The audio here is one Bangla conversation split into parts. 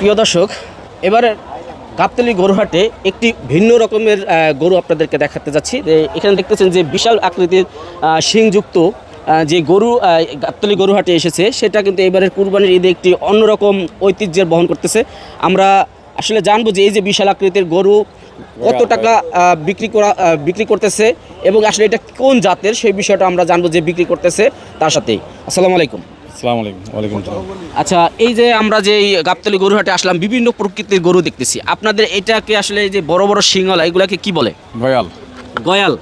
প্রিয় দর্শক এবারে গাবতলি গরুহাটে একটি ভিন্ন রকমের গরু আপনাদেরকে দেখাতে যাচ্ছি। যে এখানে দেখতেছেন যে বিশাল আকৃতির শিংযুক্ত যে গরু গাবতলি গরুহাটে এসেছে সেটা কিন্তু এবারের কুরবানির ঈদে একটি অন্যরকম ঐতিহ্যের বহন করতেছে। আমরা আসলে জানব যে এই যে বিশাল আকৃতির গরু কত টাকা বিক্রি করা বিক্রি করতেছে এবং আসলে এটা কোন জাতের সেই বিষয়টা আমরা জানব যে বিক্রি করতেছে তার সাথেই। আসসালামু আলাইকুম। আচ্ছা এই যে আমরা যে গাবতলি গরুহাটে আসলাম বিভিন্ন প্রকৃতির গরু দেখতেছি। আপনাদের এটাকে আসলে যে বড় বড় সিংহলা এগুলাকে কি বলে? গয়াল। গয়াল।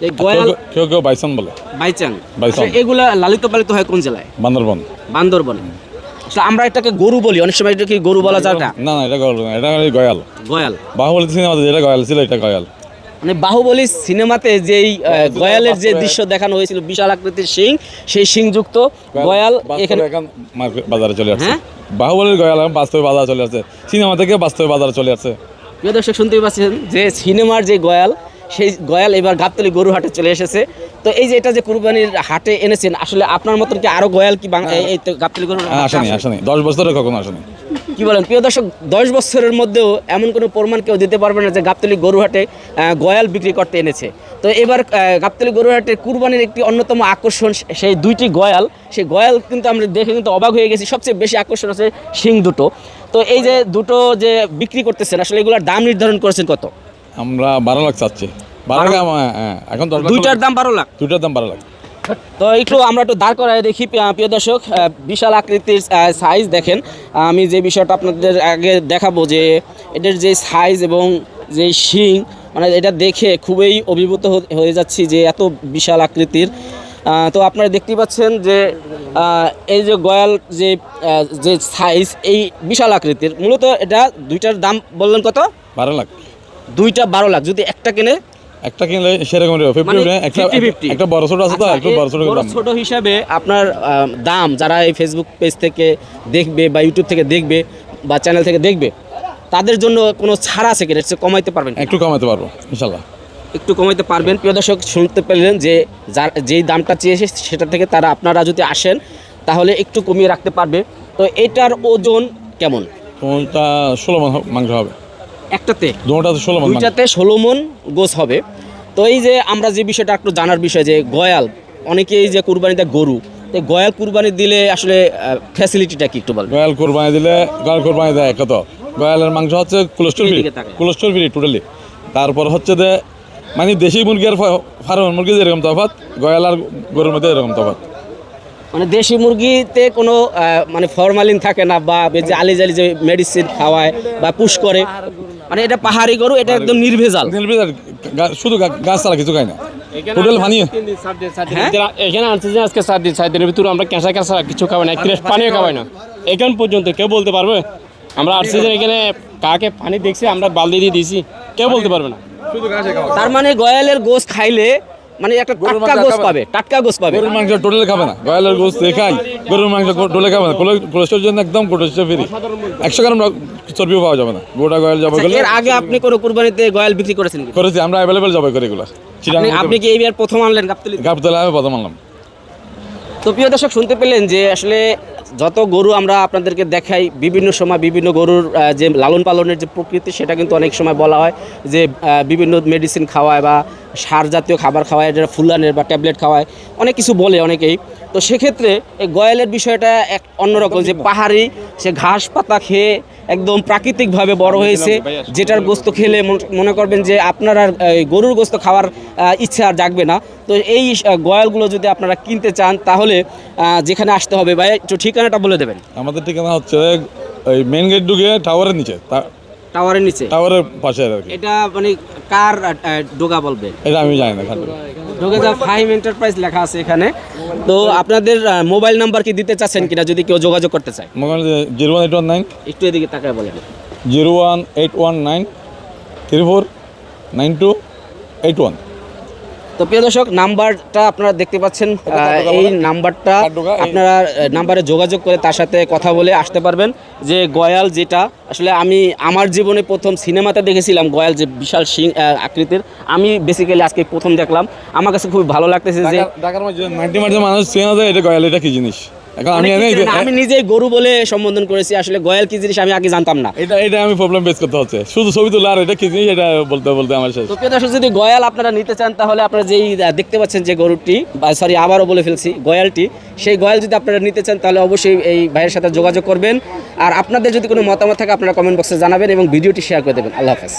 এই গয়াল কেউ- কেউ কেউ বলে। বাইচাং। এগুলা লালিত পালিত হয় কোন জেলায়? বান্দরবন। আমরা এটাকে গরু বলি অনেক সময় এটা কি গরু বলা যায় না। না এটা গয়াল না এটা হলো গয়াল। বাহু যেটা গয়াল ছিল এটা গয়াল। মানে বাহুবলী সিনেমাতে যেই গয়ালের যে দৃশ্য দেখানো হয়েছিল বিশাল আকৃতির সিং সেই সিংযুক্ত গয়াল এখানে বাজারে চলে আসছে। হ্যাঁ? বাহুবলীর গয়াল এখন বাস্তবে বাজারে চলে আসছে। সিনেমা থেকে বাস্তবে বাজারে চলে আসছে। প্রিয় দর্শক শুনতেই পাচ্ছেন যে সিনেমার যে গয়াল সেই গয়াল এবার গাবতলি গরু হাটে চলে এসেছে। তো এই যে এটা যে কুরবানির হাটে এনেছেন আসলে আপনার মতন কি আরও গয়াল কি তো গাবতলি গরু হ্যাঁ, আসেনি? আসেনি। দশ বছরে কখনো আসেনি। কি বলেন? প্রিয় দর্শক দশ বছরের মধ্যেও এমন কোনো প্রমাণ কেউ দিতে পারবে না যে গাবতলি গরুহাটে গয়াল বিক্রি করতে এনেছে। তো এবার গাবতলি গরুহাটের কুরবানির একটি অন্যতম আকর্ষণ সেই দুইটি গয়াল। সেই গয়াল কিন্তু আমরা দেখে কিন্তু অবাক হয়ে গেছি সবচেয়ে বেশি আকর্ষণ আছে শিং দুটো। তো এই যে দুটো যে বিক্রি করতেছেন আসলে এগুলোর দাম নির্ধারণ করেছেন কত? আমরা বারো লাখ চাচ্ছি। বারো লাখ হ্যাঁ, এখন দশ লাখ দুইটার দাম বারো লাখ। দুইটার দাম বারো লাখ। তো একটু আমরা একটু দাঁড় করায় দেখি প্রিয়- দর্শক বিশাল আকৃতির সাইজ দেখেন। আমি যে বিষয়টা আপনাদের আগে দেখাবো যে এটার যে সাইজ এবং যে শিং মানে এটা দেখে খুবই অভিভূত হয়ে যাচ্ছি যে এত বিশাল আকৃতির। তো আপনারা দেখতেই পাচ্ছেন যে এই যে গয়াল যে যে সাইজ এই বিশাল আকৃতির। মূলত এটা দুইটার দাম বললেন কত? বারো লাখ। দুইটা বারো লাখ। যদি একটা কিনে একটা কিনলে সেরকম মানে একটা একটা বড় ছোট আছে তো আচ্ছা, একটু বড় ছোট ছোট হিসাবে আপনার দাম যারা এই ফেসবুক পেজ থেকে দেখবে বা ইউটিউব থেকে দেখবে বা চ্যানেল থেকে দেখবে তাদের জন্য কোনো ছাড় আছে কিনা সে কমাইতে পারবেন? একটু কমাতে পারব ইনশাল্লাহ একটু কমাইতে পারবেন। প্রিয় দর্শক শুনতে পেলেন যে যার যেই দামটা চেয়েছে সেটা থেকে তারা আপনারা যদি আসেন তাহলে একটু কমিয়ে রাখতে পারবে। তো এটার ওজন কেমন? ষোলো মাংস হবে। একটাতে। দুটাতে ষোলো মন দুইটাতে ষোলো মন গোস হবে। তো এই যে আমরা যে বিষয়টা একটু জানার বিষয় যে গয়াল অনেকেই যে কুরবানিতে গরু তো গয়াল কুরবানি দিলে আসলে ফ্যাসিলিটিটা কি একটু বলবেন গয়াল কোরবানি দিলে গয়াল কোরবানি দেয় কত? গয়ালের মাংস হচ্ছে cholesterol free. Cholesterol free totally তারপর হচ্ছে যে মানে দেশি মুরগি আর ফা- ফার্মের মুরগি যেরকম তফাৎ গয়াল আর গরুর মধ্যে এরকম তফাত মানে দেশি মুরগিতে কোনো মানে ফরমালিন থাকে না বা যে আলি জালি যে মেডিসিন খাওয়ায় বা পুশ করে মানে এটা পাহাড়ি গরু এটা একদম নির্ভেজাল। নির্ভেজাল শুধু গাছ ছাড়া কিছু খায় না। টোটাল ভানি হ্যাঁ? এখানে আনছে যে আজকে সাত দিন সাত দিনের ভিতরে আমরা কেঁচা ক্যাঁচা কিছু খাব না একটু পানি পানিও খাবাই না। এখান পর্যন্ত কেউ বলতে পারবে? আমরা আসছি যে এখানে কাকে পানি দেখছি আমরা বালদি দিয়ে দিয়েছি কেউ বলতে পারবে না। তার মানে গয়ালের গোস খাইলে মানে একটা টাটকা গোস পাবে টাটকা গোস পাবে। গরুর মাংস টোটাল খাবে না। গয়ালের গোস দেখাই গরুর মাংস টোটালে খাবে না। কোলেস্ট্রল জন্য একদম কোলেস্ট্রল ফ্রি একশো গ্রাম চর্বিও পাওয়া যাবে না। গোটা গয়াল যাবে আচ্ছা, এর আগে আপনি কোনো কুরবানিতে গয়াল বিক্রি করেছেন কি? করেছি আমরা অ্যাভেলেবেল জবাই করি এগুলো। আপনি- কি এইবার প্রথম আনলেন গাবতলি? গাবতলা আমি প্রথম আনলাম। তো প্রিয় দর্শক শুনতে পেলেন যে আসলে যত গরু আমরা আপনাদেরকে দেখাই বিভিন্ন সময় বিভিন্ন গরুর যে লালন পালনের যে প্রকৃতি সেটা কিন্তু অনেক সময় বলা হয় যে বিভিন্ন মেডিসিন খাওয়ায় বা সার জাতীয় খাবার খাওয়ায় যেটা ফুলানের বা ট্যাবলেট খাওয়ায় অনেক কিছু বলে অনেকেই। তো সেক্ষেত্রে এই গয়ালের বিষয়টা এক অন্যরকম যে পাহাড়ি সে ঘাস পাতা খেয়ে একদম প্রাকৃতিকভাবে বড় হয়েছে যেটার গোস্ত খেলে মন- করবেন যে আপনার আর এই গরুর গোস্ত খাওয়ার ইচ্ছা আর জাগবে না। তো এই গয়ালগুলো যদি আপনারা কিনতে চান তাহলে যেখানে আসতে হবে ভাই একটু ঠিকানাটা বলে দেবেন। আমাদের ঠিকানা হচ্ছে ওই মেন গেট ঢুকে টাওয়ারের নিচে টাওয়ারের নিচে? টাওয়ারের পাশে আর কি। এটা মানে কার ডোগা বলবে? এটা আমি জানি না খালি। ডোগেজা ফাইভ এন্টারপ্রাইজ লেখা আছে এখানে। তো আপনাদের মোবাইল নাম্বার কি দিতে চাচ্ছেন কিনা যদি কেউ যোগাযোগ করতে চায়? Mobile zero one eight one nine. একটু এদিকে তাকায় বলেন। Zero one eight one nine three four nine two eight one. তো প্রিয় দর্শক নাম্বারটা আপনারা দেখতে পাচ্ছেন এই নাম্বারটা আপনারা নাম্বারে যোগাযোগ করে তার সাথে কথা বলে আসতে পারবেন। যে গয়াল যেটা আসলে আমি আমার জীবনে প্রথম সিনেমাতে দেখেছিলাম গয়াল যে বিশাল সিং আকৃতির। আমি বেসিক্যালি আজকে প্রথম দেখলাম। আমার কাছে খুব ভালো লাগতেছে যে ঢাকার মানুষ চেনা যায় এটা গয়াল এটা কি জিনিস? আমি নিজেই গরু বলে সম্বোধন করেছি আসলে গয়াল কি জিনিস আমি আগে জানতাম না। এটা এটা আমি প্রবলেম ফেস করতে হচ্ছে। শুধু ছবি তোলা আর এটা কি জিনিস এটা বলতে বলতে আমার শেষ। তো দর্শক যদি গয়াল আপনারা নিতে চান তাহলে আপনারা যেই দেখতে পাচ্ছেন যে গরুটি সরি আবারও বলে ফেলছি গয়ালটি সেই গয়াল যদি আপনারা নিতে চান তাহলে অবশ্যই এই ভাইয়ের সাথে যোগাযোগ করবেন। আর আপনাদের যদি কোনো মতামত থাকে আপনারা কমেন্ট বক্সে জানাবেন এবং ভিডিওটি শেয়ার করে দেবেন। আল্লাহ হাফেজ।